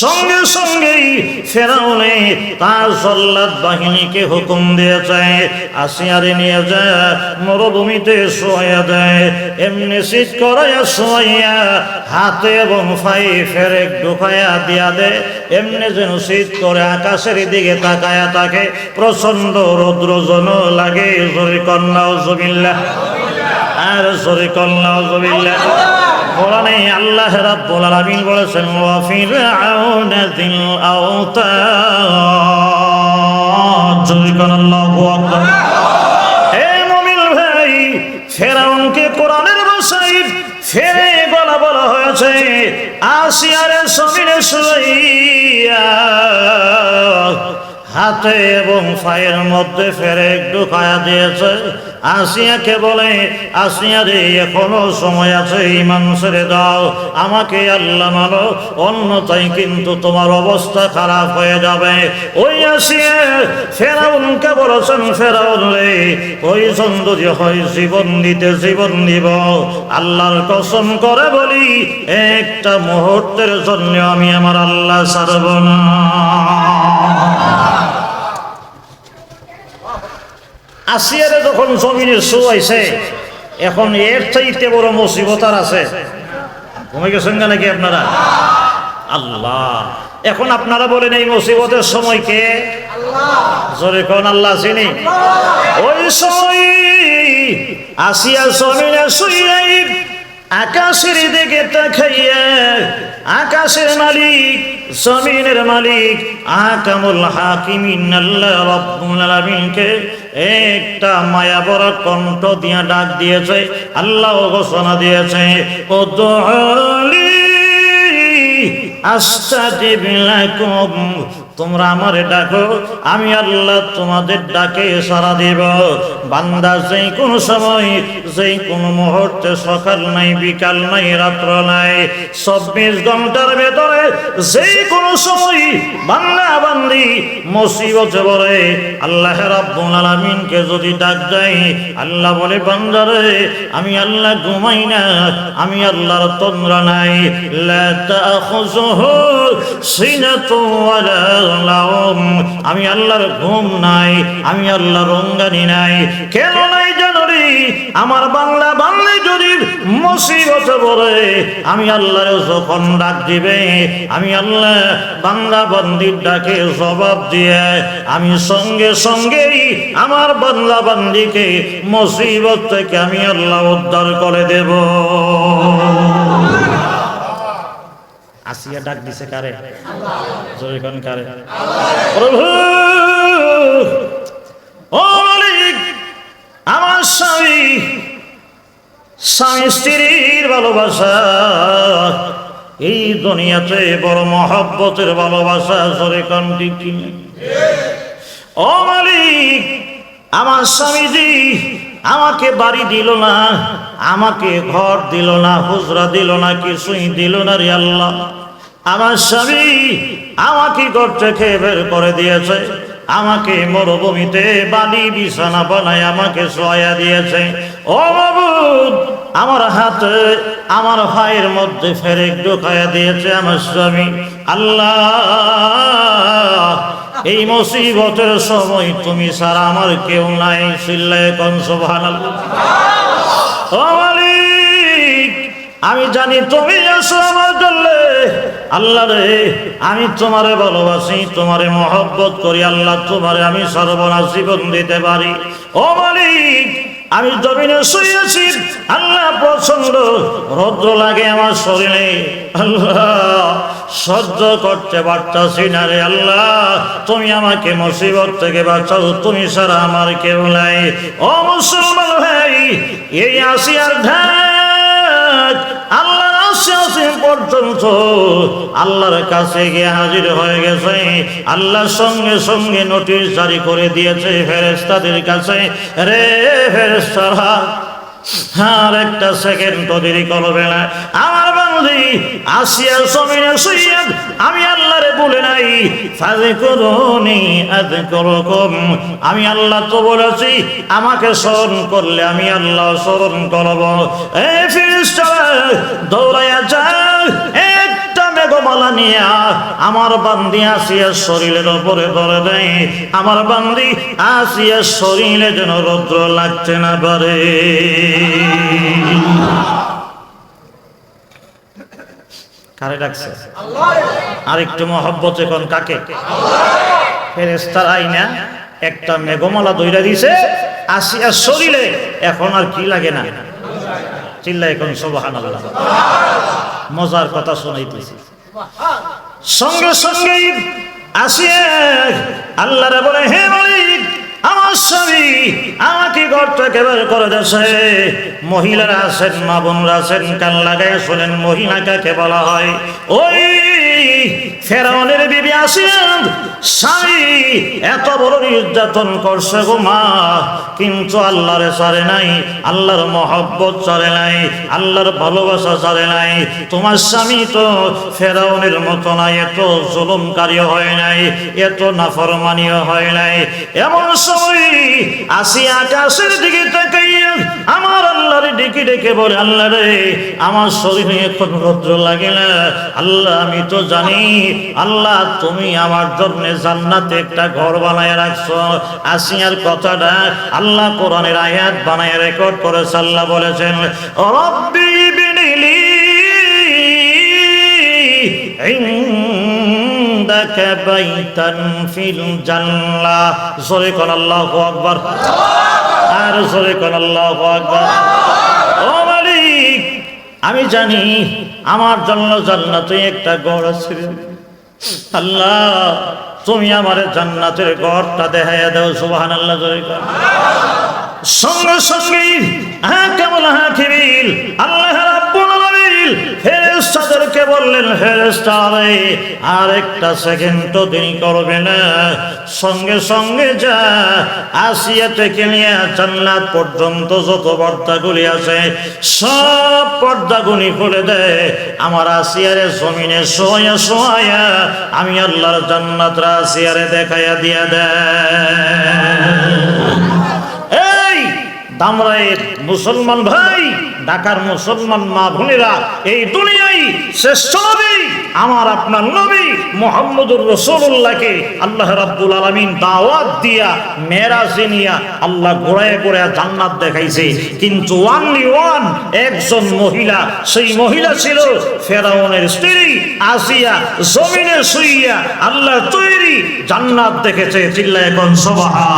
সঙ্গে সঙ্গেই ফেরাউনে তার সল্লাদ বাহিনীকে হুকুম দিয়েছে আসিয়ারে নিয়ে যায়, মরুভূমিতে শোয়া দেয় এমনি শীত করাইয়া শোয়াইয়া হাতে এবং ফাই ফেরে ঢুকাইয়া দিয়া দে এমনি যেন শীত করে আকাশের দিকে তাকায়া তাকে প্রচণ্ড রৌদ্র জন লাগে, জরি কন্যা জমিল্লা আর জরি কন্যা জমিল্লা কোরআনে আল্লাহ রাব্বুল আলামিন বলেছেন, ওয়া ফিরআউনা যিল আওতাদ জরি কন্যা আল্লাহু আকবার। হে মুমিন ভাই, ফেরাউনকে কোরআনের ভাষায় ফেরে বলা বলা হয়েছে, আসিয়ারে সমিনে শুইয়া হাতে এবং ফায়ের মধ্যে ফেরে ঢুকায়া দিয়েছে। আসিয়াকে বলে আসিয়া রে এখনও সময় আছে ইমান ছেড়ে দাও। আমাকে আল্লাহ মানো অন্যতাই কিন্তু তোমার অবস্থা খারাপ হয়ে যাবে। ওই আসিয়া ফেরাউনকে বলেছেন, ফেরাউন রে, ওই যদি হয় জীবন দিতে জীবন দিব। আল্লাহর কসম করে বলি, একটা মুহূর্তের জন্য আমি আমার আল্লাহ ছাড়ব না। আসিয়ারে যখন জমিনে শুয়াইছে এখন এর চাইতে বড় মুসিবত আর আছে। ঘুমে গেছেন না নাকি আপনারা? আল্লাহ। এখন আপনারা বলেন, এই মুসিবতের সময় কে? জোরে কোন আল্লাহ চিনি? ওই সময় আসিয়া জমিনে শুয়াই আকাশের দিকে তাকাইয়া আকাশের মালিক, জমিনের মালিক আকামুল হাকিমিন, আল্লাহ রব্বুল আলামিনকে একটা মায়া বড় কণ্ঠ দিয়া ডাক দিয়েছে আল্লাহ ঘোষণা দিয়েছে ও দোহলি আস্তাজিব লাকুম তোমরা আমারে ডাকো, আমি আল্লাহ তোমাদের ডাকে সারা দেব। বান্দা যেই কোনো সময়, যেই কোনো মুহূর্তে সকাল নাই, বিকাল নাই, রাত্র নাই, চব্বিশ ঘণ্টার ভেতরে যেই কোনো সময় বান্দা বান্দি মুসিবত বলে আল্লাহ রাব্বুল আলামিনকে যদি ডাক দেয়, আল্লাহ বলে বান্দারে আমি আল্লাহ ঘুমাই না, আমি আল্লাহর তন্দ্রা নাই, লা তাখুযুহু সিনাতু ওয়ালা আমি আল্লাহর ঘুম নাই, আমি আল্লাহর রঙ্গানি নাই। কেন নাই জানুরি? আমার বাংলা বাংলা যদি মুসিবত বলে আমি আল্লাহর যখন ডাক দিবে, আমি আল্লাহ বাংলা বন্দির ডাকে জবাব দিয়ে, আমি সঙ্গে সঙ্গেই আমার বাংলা বান্দিকে মুসিবত থেকে আমি আল্লাহ উদ্ধার করে দেব। আসিয়া ডাক দিছে কারে? জোরে কোন কারে। প্রভু! ও মালিক আমার স্বামী স্বামী স্ত্রীর ভালোবাসা এই দুনিয়াতে বড় মহব্বতের ভালোবাসা জোরে কোন ঠিক? ও মালিক আমার স্বামীজি আমাকে বাড়ি দিল না আমাকে ঘর দিল না হুজরা দিল না কিছুই দিল না রে আল্লাহ। আমার স্বামী আমাকে ঘর থেকে বের করে দিয়েছে। আমাকে মরুভূমিতে বালি বিছানা বানায় আমাকে সোয়া দিয়েছে। ও বাবুদ আমার হাতে, আমার ভাইয়ের মধ্যে ফেরেক ঢোকায়া দিয়েছে আমার স্বামী। আল্লাহ, এই মুসিবতের সময় তুমি সারা আমার কেউ নাই সিল্লায় কংস ভানাল আমি জানি তুমি আছো আমার জন্য। আল্লাহ রে, আমি তোমারে ভালোবাসি, তোমারে মহব্বত করি, আল্লাহ তোমারে আমি সর্বনাশ জীবন দিতে পারি। ও মালিক, আমি জমিনে শুয়েছি, আল্লাহ প্রচণ্ড রৌদ্র লাগে আমার শরীরে। আল্লাহ, সহ্য করতে পারতাছি না রে আল্লাহ, তুমি আমাকে মুসিবত থেকে বাঁচাও, তুমি সারা আমার কেউ নাই। ও মুসলমান ভাই, এই আসিয়ার ঢাক পর্যন্ত আল্লাহর কাছে গিয়ে হাজির হয়ে গেছে। আল্লাহর সঙ্গে সঙ্গে নোটিশ জারি করে দিয়েছে ফেরেস্তাদের কাছে, রে ফেরেস্তারা আর একটা সেকেন্ড তো দেরি করবে না। বান্ধবী আসিয়া শুইয়া আমি বলে নাই আমি আল্লাহ তো বলেছি, আমাকে স্মরণ করলে আমি আল্লাহ স্মরণ করব। দৌড়াইয়া যা একটা মেঘমালা নিয়ে আমার বান্দি আসিয়া শরীরের উপরে ধরে দেয়। আমার বান্দি আসিয়া শরীরে যেন রৌদ্র লাগছে না পারে। কারে ডাকছে? আর একটু মহব্বত এখন কাকে? ফেরেস্তার আইনা একটা মেঘমালা দইরা দিছে আসিয়ার শরীরে এখন আর কি লাগে না? চিল্লা এখন সোবাহান মজার কথা শোনাইতেছি। সঙ্গে সঙ্গে আসিয়ে আল্লাহরে বলে, হে মালিক আমার স্বামী আমাকে ঘর থেকে বের করে দেশে মহিলারা আছেন, মা বোনরা আছেন, কান লাগাই শোনেন মহিলা কাকে বলা হয়, ওই ফেরাউনের বিবি আসিয়ান স্বামী এত বড় নির্যাতন করছে গো মা। কিন্তু আল্লাহরে ছাড়ে নাই, আল্লাহর মহব্বত ছাড়ে নাই, আল্লাহর ভালোবাসা চলে নাই। তোমার স্বামী তো ফেরাউনের মতো নাই, এত জুলুমকারী হয় নাই, এত নাফরমানীয় হয় নাই। এমন সময় আসি আকাশের দিকে তাকাইয়া ডেকে ডেকে বলে আল্লাহ রে আমার শরীরে এখন রৌদ্র লাগে না আল্লাহ আমি তো জানি আল্লাহ তুমি আমার জন্য জান্নাতে একটা ঘর বানায় রাখছো আসিয়ার কথাটা আল্লাহ কোরআনের আয়াত বানায় রেকর্ড করেছে আল্লাহ বলেছেন রব্বি বিনিলি عندك بيتا في الجنة জোরে কোন আল্লাহু আকবার আর জোরে কোন আল্লাহু আকবার ও মালিক আমি জানি আমার জন্য জান্নাতে একটা গড় আছে। আল্লাহ, তুমি আমার জান্নাতের গড়টা দেখাইয়া দাও সুবাহান আল্লাহ সঙ্গে সঙ্গে হ্যাঁ কেমন হ্যাঁ খিবিল। আল্লাহ রাব্বুল আলামিন ফেরেশতাদেরকে বললেন ফেরেশতারে আর একটা সেকেন্ড তো দেরি করবে না। সঙ্গে সঙ্গে যা, আসিয়া থেকে নিয়ে জান্নাত পর্যন্ত যত পর্দাগুলি আছে, সব পর্দাগুলি খুলে দেয় আমার আসিয়ারে জমিনে সোয়া সোয়া আমি আল্লাহর জান্নাত আসিয়ারে দেখাইয়া দিয়া দেয় এই দামরায়ের মুসলমান ভাই ঢাকার মুসলমান মা বোনেরা, এই দুনিয়ায় শ্রেষ্ঠ নবী, আমার আপনার নবী মোহাম্মদুর রসুল্লাহকে আল্লাহ রাব্বুল আলামিন দাওয়াত দিয়া, মেরাজে নিয়া আল্লাহ ঘোরায় ঘোরায় জান্নাত দেখাইছে। কিন্তু ওয়ানলি ওয়ান একজন মহিলা, সেই মহিলা ছিল ফেরাউনের স্ত্রী আসিয়া জমিনে শুইয়া আল্লাহ তৈরি জান্নাত দেখেছে। চিল্লায় কোন সবাহা